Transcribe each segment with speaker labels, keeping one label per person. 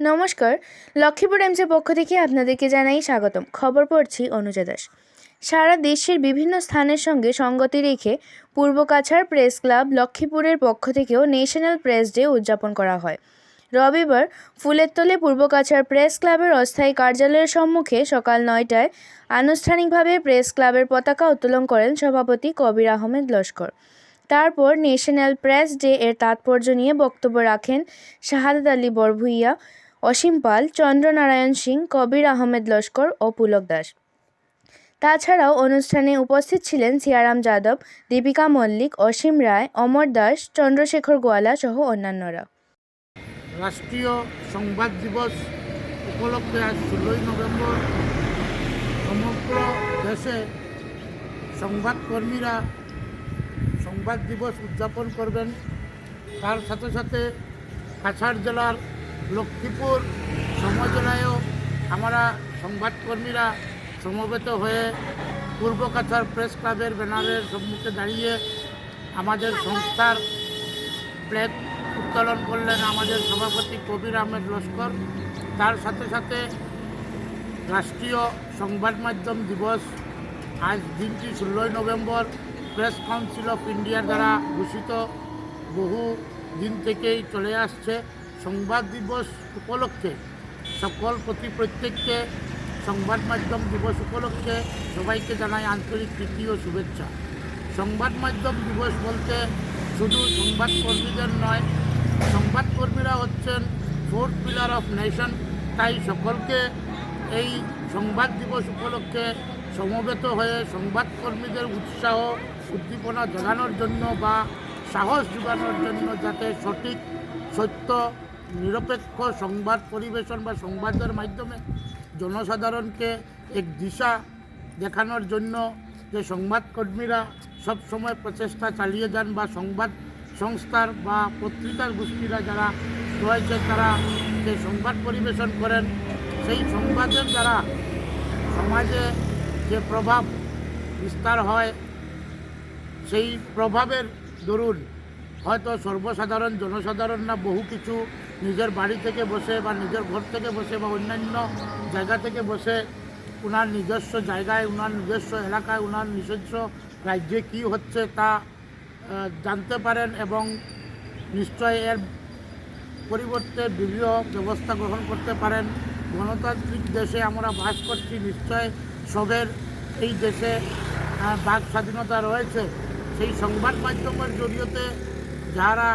Speaker 1: নমস্কার, লক্ষ্মীপুর এমসের পক্ষ থেকে আপনাদেরকে জানাই স্বাগতম। খবর পড়ছি অনুজা দাস। সারা দেশের বিভিন্ন স্থানের সঙ্গে সঙ্গতি রেখে পূর্ব কাছাড় প্রেস ক্লাব লক্ষ্মীপুরের পক্ষ থেকেও ন্যাশনাল প্রেস ডে উদযাপন করা হয়। রবিবার ফুলেরতলে পূর্ব কাছাড় প্রেস ক্লাবের অস্থায়ী কার্যালয়ের সম্মুখে সকাল নয়টায় আনুষ্ঠানিকভাবে প্রেস ক্লাবের পতাকা উত্তোলন করেন সভাপতি কবির আহমেদ লস্কর। তারপর ন্যাশনাল প্রেস ডে এর তাৎপর্য নিয়ে বক্তব্য রাখেন শাহাদাত আলী বরভুইয়া অসীম পাল, চন্দ্রনারায়ণ সিং, কবির আহমেদ লস্কর ও পুলক দাস। তাছাড়াও অনুষ্ঠানে উপস্থিত ছিলেন সিয়ারাম যাদব, দীপিকা মল্লিক, অসীম রায়, অমর দাস, চন্দ্রশেখর গোয়ালা সহ অন্যান্যরা।
Speaker 2: রাষ্ট্রীয় সংবাদ দিবস উপলক্ষে আজ ষোলোই নভেম্বর সমগ্র দেশে সংবাদকর্মীরা সংবাদ দিবস উদযাপন করবেন। তার সাথে সাথে কাছাড় জেলার লক্ষ্মীপুর সমজেলায়ও আমরা সংবাদকর্মীরা সমবেত হয়ে পূর্ব কাছাড় প্রেস ক্লাবের ব্যানারের সম্মুখে দাঁড়িয়ে আমাদের সংস্থার প্লেট উত্তোলন করলেন আমাদের সভাপতি কবির আহমেদ লস্কর। তার সাথে সাথে রাষ্ট্রীয় সংবাদ মাধ্যম দিবস আজ দিনটি ষোলোই নভেম্বর প্রেস কাউন্সিল অফ ইন্ডিয়ার দ্বারা ঘোষিত। বহু দিন থেকেই চলে আসছে। সংবাদ দিবস উপলক্ষে, সকল প্রতি প্রত্যেককে সংবাদ মাধ্যম দিবস উপলক্ষে সবাইকে জানাই আন্তরিক প্রীতি ও শুভেচ্ছা। সংবাদ মাধ্যম দিবস বলতে শুধু সংবাদকর্মীদের নয় সংবাদকর্মীরা হচ্ছেন ফোর্থ পিলার অফ নেশন। তাই সকলকে এই সংবাদ দিবস উপলক্ষে সমবেত হয়ে সংবাদকর্মীদের উৎসাহ, উদ্দীপনা জাগানোর জন্য বা সাহস যোগানোর জন্য যাতে সঠিক, সত্য নিরপেক্ষ সংবাদ পরিবেশন বা সংবাদের মাধ্যমে জনসাধারণকে এক দিশা দেখানোর জন্য যে সংবাদকর্মীরা সব সময় প্রচেষ্টা চালিয়ে যান বা সংবাদ সংস্থার বা পত্রিকার গোষ্ঠীরা যারা রয়েছে তারা যে সংবাদ পরিবেশন করেন, সেই সংবাদের দ্বারা সমাজে যে প্রভাব বিস্তার হয়, সেই প্রভাবের দরুন হয়তো সর্বসাধারণ, জনসাধারণ না বহু কিছু নিজের বাড়ি থেকে বসে বা নিজের ঘর থেকে বসে বা অন্যান্য জায়গা থেকে বসে ওনার নিজস্ব জায়গায় ওনার নিজস্ব এলাকায় ওনার নিজস্ব রাজ্যে কী হচ্ছে তা জানতে পারেন এবং নিশ্চয় এর পরিবর্তে বিভিন্ন ব্যবস্থা গ্রহণ করতে পারেন। গণতান্ত্রিক দেশে আমরা বাস করছি, নিশ্চয় সবের এই দেশে বাক স্বাধীনতা রয়েছে। সেই সংবাদ মাধ্যমের জরিয়তে যারা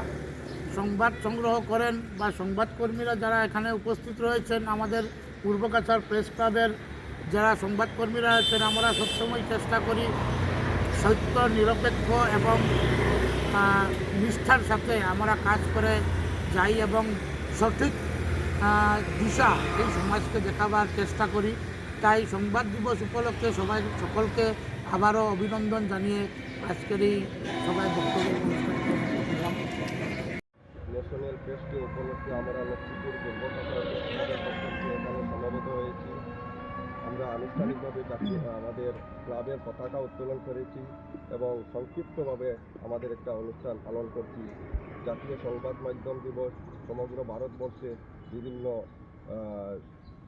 Speaker 2: সংবাদ সংগ্রহ করেন বা সংবাদকর্মীরা যারা এখানে উপস্থিত রয়েছেন, আমাদের পূর্বকাছার প্রেস ক্লাবের যারা সংবাদকর্মীরা আছেন, আমরা সবসময় চেষ্টা করি সত্য, নিরপেক্ষ এবং নিষ্ঠার সাথে আমরা কাজ করে যাই এবং সঠিক দিশা এই সমাজকে দেখাবার চেষ্টা করি। তাই সংবাদ দিবস উপলক্ষে সবাই সকলকে আবারও অভিনন্দন জানিয়ে আজকের এই সবাই বক্তব্য
Speaker 3: প্রেস ডে উপলক্ষে আমরা লক্ষ্মীপুর এখানে সমবেত হয়েছি। আমরা আনুষ্ঠানিকভাবে আমাদের ক্লাবের পতাকা উত্তোলন করেছি এবং সংক্ষিপ্তভাবে আমাদের একটা অনুষ্ঠান পালন করছি। জাতীয় সংবাদ মাধ্যম দিবস, সমগ্র ভারতবর্ষে বিভিন্ন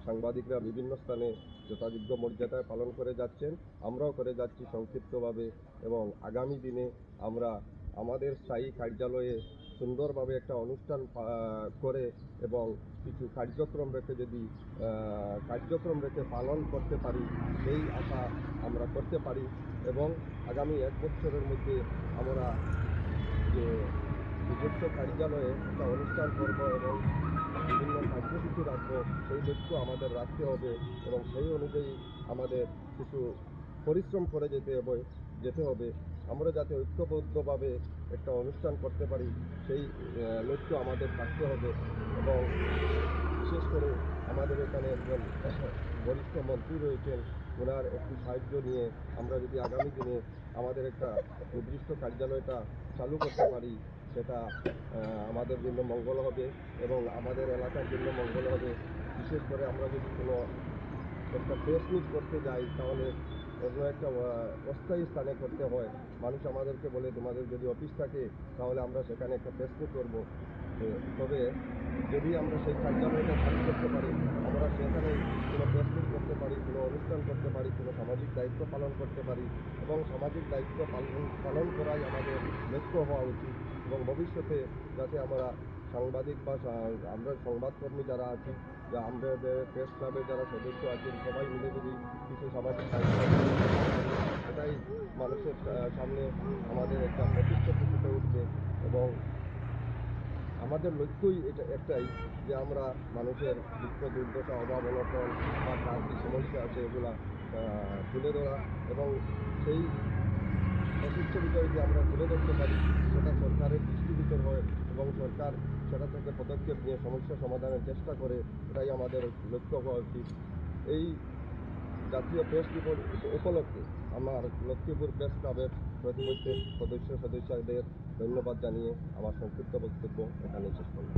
Speaker 3: সাংবাদিকরা বিভিন্ন স্থানে যথাযোগ্য মর্যাদায় পালন করে যাচ্ছেন। আমরাও করে যাচ্ছি সংক্ষিপ্তভাবে এবং আগামী দিনে আমরা আমাদের স্থায়ী কার্যালয়ে সুন্দরভাবে একটা অনুষ্ঠান করে এবং কিছু কার্যক্রম রেখে যদি কার্যক্রম রেখে পালন করতে পারি, সেই আশা আমরা করতে পারি এবং আগামী এক বছরের মধ্যে আমরা যে নিজস্ব কার্যালয়ে একটা অনুষ্ঠান করব এবং বিভিন্ন কার্যসূচি রাখব, সেই লক্ষ্য আমাদের রাখতে হবে এবং সেই অনুযায়ী আমাদের কিছু পরিশ্রম করে যেতে হবে যেতে হবে। আমরা যাতে ঐক্যবদ্ধভাবে একটা অনুষ্ঠান করতে পারি, সেই লক্ষ্য আমাদের থাকতে হবে এবং বিশেষ করে আমাদের এখানে একজন বরিষ্ঠ মন্ত্রী রয়েছেন, ওনার একটু সাহায্য নিয়ে আমরা যদি আগামী দিনে আমাদের একটা নির্দিষ্ট কার্যালয়টা চালু করতে পারি, সেটা আমাদের জন্য মঙ্গল হবে এবং আমাদের এলাকার জন্য মঙ্গল হবে। বিশেষ করে আমরা যদি কোনো একটা প্রেস মিট করতে যাই, তাহলে অন্য একটা অস্থায়ী স্থানে করতে হয়। মানুষ আমাদেরকে বলে, তোমাদের যদি অফিস থাকে, তাহলে আমরা সেখানে একটা মিট করব। তবে যদি আমরা সেই কার্যালয়টা চালু করতে পারি, আমরা সেখানে কোনো প্রেসমিট করতে পারি, কোনো অনুষ্ঠান করতে পারি, কোনো সামাজিক দায়িত্ব পালন করতে পারি এবং সামাজিক দায়িত্ব পালন পালন করাই আমাদের লক্ষ্য হওয়া উচিত এবং ভবিষ্যতে যাতে আমরা সাংবাদিক বা আমরা সংবাদকর্মী যারা আছি যা আমাদের প্রেস ক্লাবের যারা সদস্য আছেন সবাই মিলে যদি কিছু সামাজিক এটাই মানুষের সামনে আমাদের একটা প্রতিষ্ঠা ফুটে উঠবে এবং আমাদের লক্ষ্যই এটা একটাই যে আমরা মানুষের দুঃখ, দুর্দশা, অভাব, অনটন বা তার কী সমস্যা আছে এগুলা তুলে ধরা এবং সেই প্রতিচ্ছবিটা যদি আমরা তুলে ধরতে পারি। সেটা সরকারের দৃষ্টিগোচর হয় এবং সরকার সেটা থেকে পদক্ষেপ নিয়ে সমস্যা সমাধানের চেষ্টা করে, এটাই আমাদের লক্ষ্য হওয়া উচিত। এই জাতীয় প্রেস দিবস উপলক্ষে আমার লক্ষ্মীপুর প্রেস ক্লাবের প্রতিপক্ষের সদস্য সদস্যদের ধন্যবাদ জানিয়ে আমার সংক্ষিপ্ত বক্তব্য এখানে শেষ করলাম।